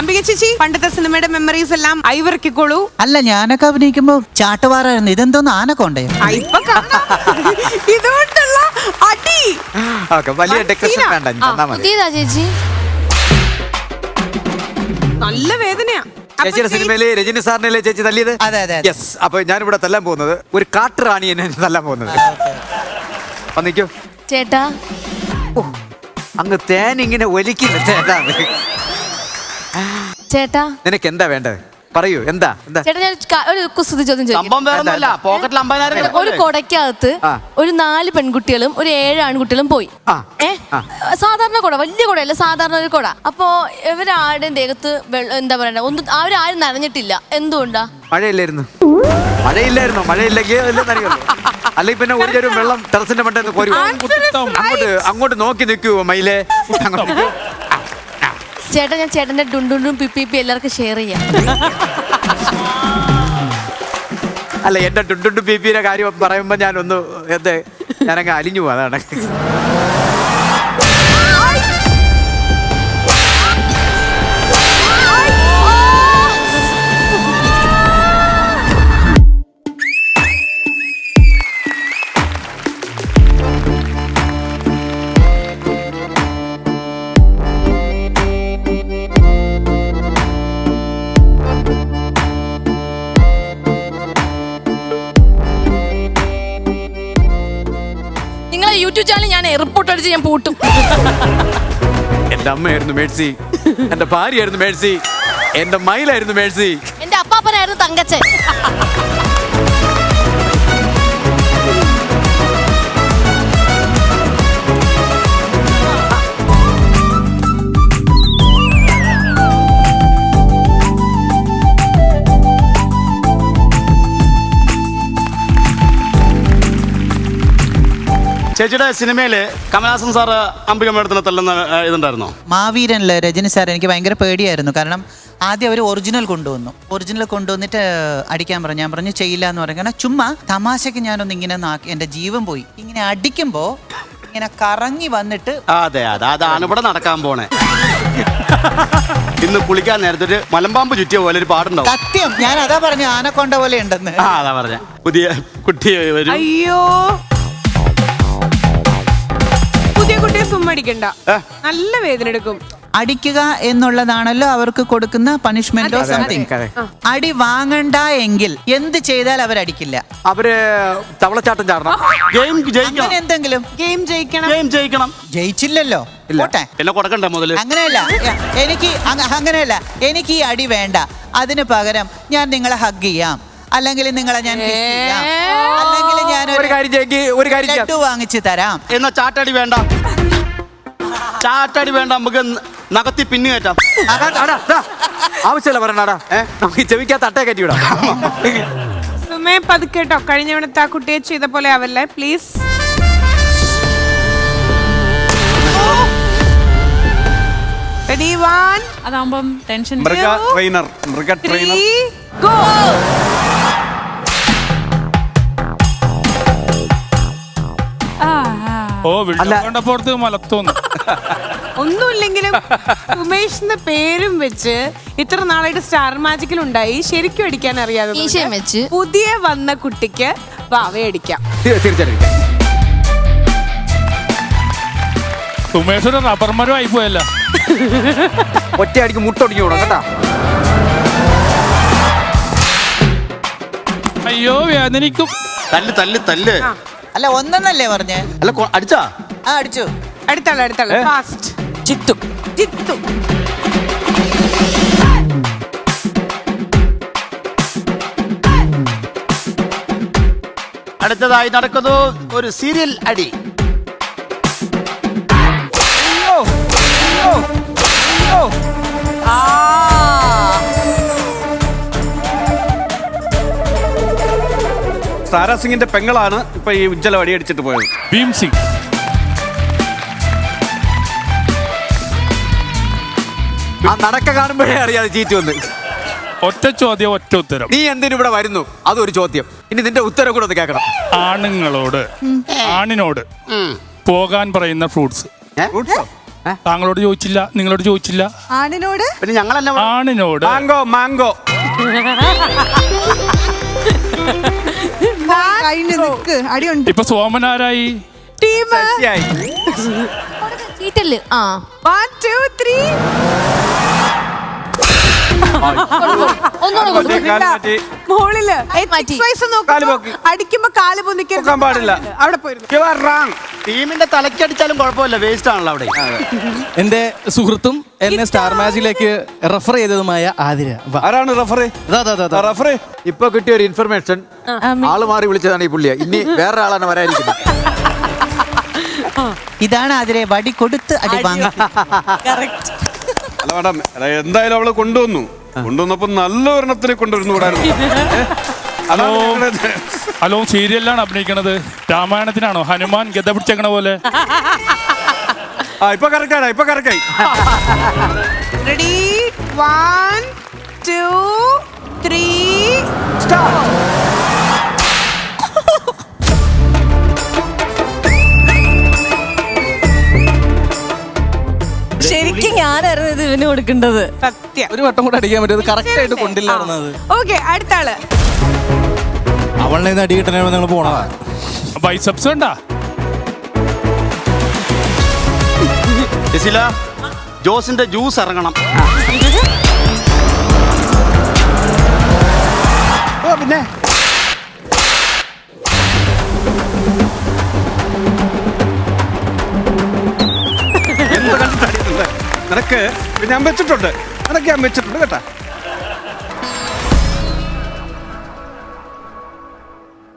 അംബിക ചേച്ചി പണ്ടത്തെ സിനിമയുടെ മെമ്മറീസ് എല്ലാം ഐവർക്കിക്കോളൂ അല്ല ഞാനൊക്കെ അഭിനയിക്കുമ്പോ ചാട്ടുവാറായിരുന്നു ഇതെന്തോന്ന് ആനക്കൊണ്ടേ ഇപ്പൊ കാണാം. ഇതുകൊണ്ടുള്ള അടി. ഓക്കെ വലിയ ഡെക്കറേഷൻ വേണ്ട ഇനി തന്നാ മതി. പുതിയതാ ചേച്ചി. നല്ല വേദനയാ. അപ്പൊ ചേച്ചിയുടെ ചേച്ചി- സിനിമയിൽ രജനി സാറിനല്ലേ ചേച്ചി തല്ലിയത്? അതെ, അതെ, അതെ. യെസ് അപ്പൊ ഞാനിവിടെ തല്ലാൻ പോകുന്നത് ഒരു കാട്ടുറാണിയെ തല്ലാൻ പോകുന്നത്. വന്നിക്കോ ചേട്ടാ. അങ്ങ് തേൻ ഇങ്ങനെ ഒലിക്കില്ല ചേട്ടാ ചേട്ടാ. നിനക്ക് എന്താ വേണ്ടത്? പറയൂ എന്താ എന്താ? ചേട്ടാ ഞാൻ ക- ഒരു കുസൃതി ചോദ്യം ചോദിക്കാം. സംഭവം വേറെ ഒന്നുമല്ല പോക്കറ്റിൽ അമ്പതിനായിരം ഒരു? കൊടക്കകത്ത് ആ. ഒരു നാല് പെൺകുട്ടികളും ഒരു ഏഴ് ആൺകുട്ടികളും പോയി. ആ. ഏ? സാധാരണ കുട വലിയ കുടയല്ല സാധാരണ ഒരു കുട. അപ്പോ ഇവരാരുടെയും ദേഹത്ത് വെള്ള- എന്താ പറയണ്ട ഒന്നും അവരാരും നനഞ്ഞിട്ടില്ല. എന്തുകൊണ്ടാ? മഴയില്ലായിരുന്നു. മഴയില്ലായിരുന്നു മഴയില്ലെങ്കിൽ എല്ലാം അല്ലെങ്കിൽ പിന്നെ ഒരു ചെറിയ വെള്ളം ടെറസിന്റെ മണ്ടേന്ന് കോരി അങ്ങോട്ട് അങ്ങോട്ട് നോക്കി നിൽക്കുവോ മയിലെ. അങ്ങോട്ട്. ചേട്ടാ ഞാൻ ചേട്ടന്റെ ഡുണ്ടുണ്ടും പിപ്പി പി എല്ലാവർക്കും ഷെയർ ചെയ്യാം. അല്ല എന്റെ ഡുണ്ടുണ്ടും പി പിയുടെ കാര്യം പറയുമ്പോ ഞാനൊന്ന് എന്തേ ഞാനങ്ങ് അലിഞ്ഞു പോവാ അതാണ്. അടിച്ച് ഞാൻ പൂട്ടും. എന്റെ അമ്മയായിരുന്നു മേഴ്സി. എന്റെ ഭാര്യയായിരുന്നു മേഴ്സി. എന്റെ മയിലായിരുന്നു മേഴ്സി. എന്റെ അപ്പാപ്പനായിരുന്നു തങ്കച്ചൻ. ചേച്ചിയുടെ സിനിമയിൽ കമലഹാസൻ സാറ് അംബിക മേഡത്തിനെ തല്ലുന്ന ഇതുണ്ടായിരുന്നോ? മാവീരനിൽ രജനി സാർ എനിക്ക് ഭയങ്കര പേടിയായിരുന്നു. കാരണം ആദ്യം അവർ ഒറിജിനൽ കൊണ്ടുവന്നു. ഒറിജിനൽ കൊണ്ടുവന്നിട്ട് അടിക്കാൻ പറഞ്ഞു. ഞാൻ പറഞ്ഞു ചെയ്യില്ല എന്ന് പറഞ്ഞു. കാരണം ചുമ്മാ തമാശക്ക് ഞാനൊന്ന് ഇങ്ങനെ നാക്കി എന്റെ ജീവൻ പോയി. ഇങ്ങനെ അടിക്കുമ്പോ ഇങ്ങനെ കറങ്ങി വന്നിട്ട് അതെ അതെ അതാണ് ഇവിടെ നടക്കാൻ പോണേ. ഇന്ന് കുളിക്കാൻ നേരത്തെ ഒരു മലമ്പാമ്പ് ചുറ്റിയ പോലെ ഒരു പാടുണ്ടാവും. സത്യം. ഞാൻ അതാ പറഞ്ഞു ആനക്കൊണ്ട പോലെ ഉണ്ടെന്ന്. ആ അതാ പറഞ്ഞ. പുതിയ കുട്ടി വരും. അയ്യോ. കുട്ടിയെ സുമ്മടിക്കണ്ട നല്ല വേദന എടുക്കും. അടിക്കുക എന്നുള്ളതാണല്ലോ അവർക്ക് കൊടുക്കുന്ന പണിഷ്മെന്റോ സംതിങ്. അടി വാങ്ങണ്ട എങ്കിൽ എന്ത് ചെയ്താൽ അവരടിക്കില്ല അവർ തവളച്ചാട്ടം ചാടണം. ഗെയിം അങ്ങനെ ജയിക്കണം എന്തെങ്കിലും? ഗെയിം ജയിക്കണം. ഗെയിം ജയിക്കണം. ജയിച്ചില്ലല്ലോ. പോട്ടെ. പിന്നെ കൊടുക്കണ്ടേ മുതൽ. അങ്ങനെയല്ല. എനിക്ക് അങ്ങ- അങ്ങനെയല്ല. എനിക്ക് ഈ അടി വേണ്ട. അതിന് പകരം ഞാൻ നിങ്ങളെ ഹഗ് ചെയ്യാം. അല്ലെങ്കിൽ നിങ്ങളെ ഞാൻ kiss ചെയ്യാം. അല്ലെങ്കിൽ ഞാൻ ഒരു കാര്യം ചെയ്യെങ്കിൽ ഒരു കാര്യം ചെയ്യാം. ലഡു വാങ്ങിച്ചു തരാം. എന്നാ ചാട്ടടി വേണ്ട. ചാട്ടടി വേണ്ട നമുക്ക് നകത്തി പിന്നു കയറ്റാം. ആവശ്യമില്ല പറയണടാ നമുക്ക് ചെവിക്കാത്ത അട്ടയെ കയറ്റി വിടാം. സുമേ പതുക്കേട്ടോ. കഴിഞ്ഞ തവണത്തെ ആ കുട്ടിയെ ചെയ്ത പോലെ ആവല്ലേ? പ്ലീസ് റെഡി വൺ അതാവുമ്പം ടെൻഷൻ മൃഗ ട്രെയിനർ മൃഗ ട്രെയിനർ ഗോ ഓ വിളിച്ചു കണ്ടപ്പോഴത്ത് മലത്തോന്നു. ഒന്നുമില്ലെങ്കിലും ഉമേഷ് എന്ന പേരും വെച്ച് ഇത്ര നാളായിട്ട് സ്റ്റാർ മാജിക്കിൽ ഉണ്ടായി ശരിക്കും അടിക്കാൻ അറിയാതെ മീശയും വെച്ച്. പുതിയ വന്ന കുട്ടിക്ക് വാവേ അടിക്കാം. തീർച്ചയായിട്ടും സുമേഷ് ഒരു റബ്ബർ മരം ആയിപ്പോയല്ല. ഒറ്റയടിക്ക് മുട്ടൊടിഞ്ഞു വിടാം കേട്ടാ? അയ്യോ വേദനിക്കും. തല്ല് തല്ല് തല്ല്. അല്ല ഒന്നെന്നല്ലേ പറഞ്ഞേ? അല്ല കൊ- അടിച്ചാ? ആ അടിച്ചു. അടുത്തള്ള അടുത്തള്ള ഫാസ്റ്റ് ചിത്തു. ചിത്തു. അടുത്തതായി നടക്കുന്നു ഒരു സീരിയൽ അടി. സാരാ സിംഗിന്റെ പെങ്ങളാണ് ഇപ്പൊ ഈ ഉജ്ജ്വല വടി അടിച്ചിട്ട് പോയത്. ഭീം സിംഗ്. ആ നടക്ക കാണുമ്പോഴേ അറിയാതെ ചീറ്റ് വന്ന്. ഒറ്റ ചോദ്യം ഒറ്റ ഉത്തരം. നീ എന്തിനു ഇവിടെ വരുന്നു? അതൊരു ചോദ്യം. ഇനി നിന്റെ ഉത്തരം കൂടെ ഒന്ന് കേൾക്കണം. ആണുങ്ങളോട് ആണിനോട് പോകാൻ പറയുന്ന ഫ്രൂട്ട്സ്. ഫ്രൂട്ട്സോ താങ്കളോട് ചോദിച്ചില്ല നിങ്ങളോട് ചോദിച്ചില്ല. ആണിനോട്? പിന്നെ ഞങ്ങളല്ല ആണിനോട്. മാങ്കോ മാങ്കോ കഴിഞ്ഞ് നിക്ക്. അടിയുണ്ട്. ഇപ്പൊ സോമനാരായി ടീം ശശിയായി ചീറ്റൽ ആ വൺ ടു ത്രീ ഒന്നുകൂടെ കൊടുത്തു കാൽ മാറ്റി. മുകളിൽ. മാറ്റി. വയസ്സ് കാൽ പൊക്കി. അടിക്കുമ്പോ കാൽ പൊന്നിക്കരുത് പൊക്കാൻ പാടില്ല. അവിടെ പോയിരുന്നു. You are wrong. ടീമിന്റെ തലക്കടിച്ചാലും കുഴപ്പമില്ല. വേസ്റ്റ് ആണല്ലോ അവിടെ. എന്റെ സുഹൃത്തും എന്നെ സ്റ്റാർ മാജിലേക്ക് റെഫർ ചെയ്തതുമായ ആതിര. വാ. ആരാണ് റഫറി ദാ, ദാ, ദാ, ദാ. റഫറി ഇപ്പൊ കിട്ടിയ ഒരു ഇൻഫർമേഷൻ ആൾ മാറി വിളിച്ചതാണ് ഈ പുള്ളിയെ. ഇനി വേറെ ആളാണ് വരാനിരിക്കുന്നത് ഇതാണ് അതിരെ വടി കൊടുത്ത് അടി വാങ്ങി. അല്ല മാഡം എന്തായാലും അവൾ കൊണ്ടുവന്നു. കൊണ്ടുവന്നപ്പോ നല്ല ഒരെണ്ണത്തിനെ കൊണ്ടുവരുന്നു കൂടായിരുന്നു ഞങ്ങളുടെ- ഹലോ സീരിയലിലാണ് അഭിനയിക്കണത്. രാമായണത്തിനാണോ? ഹനുമാൻ ഗത പിടിച്ചേക്കണ പോലെ. ആ ഇപ്പൊ കറക്റ്റാണ് ഇപ്പൊ കറക്റ്റായി റെഡി വൺ ടു ത്രീ ശരിക്കും ഞാനായിരുന്നു ഇത് ഇവന് കൊടുക്കേണ്ടത്. സത്യം. ഒരു വട്ടം കൂടെ അടിക്കാൻ പറ്റും കറക്റ്റ് ആയിട്ട് കൊണ്ടില്ല ഓക്കെ അടുത്ത ആൾ അവളിനെ അടി കിട്ടണേ നിങ്ങൾ പോണതാ. ബൈസപ്സ് ഉണ്ടാ ജസീല ജോസിന്റെ ജ്യൂസ് ഇറങ്ങണം. പിന്നെ? ഞാൻ വെച്ചിട്ടുണ്ട്. അതൊക്കെ ഞാൻ വെച്ചിട്ടുണ്ട് കേട്ടാ.